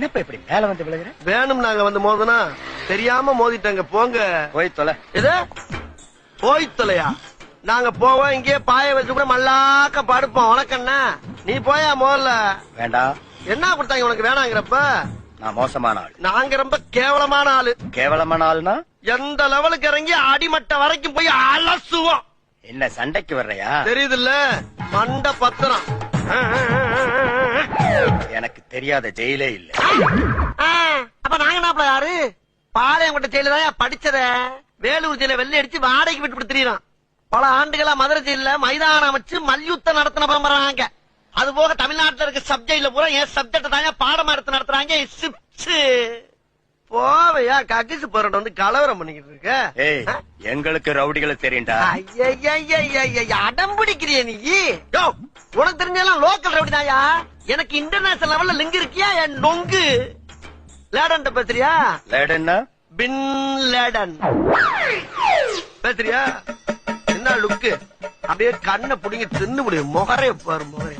என்னப்பா இப்படி மேல வந்து விழுகிற? வேணும் நாங்க வந்து மோதனா தெரியாம மோதிட்டாங்க போங்க. போய் தொலை. எது போய் தொலையா? நாங்க போவோம் இங்கே பாய வச்சு கூட மல்லாக்க படுப்போம். உனக்கண்ணா நீ போயா முதல்ல வேண்டாம் என்ன கொடுத்தாங்க உனக்கு வேணாங்கிறப்ப? நான் மோசமான ஆள். நாங்க ரொம்ப கேவலமான ஆளு. கேவலமான ஆள்னா? எந்த லெவலுக்கு இறங்கி அடிமட்ட வரைக்கும் போய் அலசுவோம். என்ன சண்டைக்கு வர்றையா? தெரியுதுல்ல? மண்ட பத்திரம். எனக்கு தெரியாத ஜெயிலே இல்ல. அப்ப நாங்க என்ன யாரு? பாளையங்கோட்டை ஜெயில தான் படிச்சத. வேலூர் ஜெயில வெள்ளை அடிச்சு வாடகைக்கு விட்டு திரியறான் பல ஆண்டுகளா மதுரை ஜெயில மைதானம் அமைச்சு மல்யுத்தம் நடத்தின பரம்பராங்க அது போக தமிழ்நாட்டுல இருக்க சப்ஜெக்ட்ல பூரா என் சப்ஜெக்ட் தாங்க பாடம் எடுத்து நடத்துறாங்க சிப்ஸ் போவையா கக்கிசு போராட்டம் வந்து கலவரம் பண்ணிக்கிட்டு இருக்க? எங்களுக்கு ரவுடிகளை தெரியும்டா. அடம் பிடிக்கிறிய நீ. உனக்கு தெரிஞ்செல்லாம் லோக்கல் ரவுடி தாயா எனக்கு இன்டர்நேஷனல் லெவல்ல லிங்க் இருக்கியா? என் நொங்கு. லேடன் பேசுறியா? லேடன்னா? பின் லேடன் பேசுறியா? என்ன லுக்கு அப்படியே கண்ணை புடிங்க தின்னு முடியும். முகரே பாரு முகரே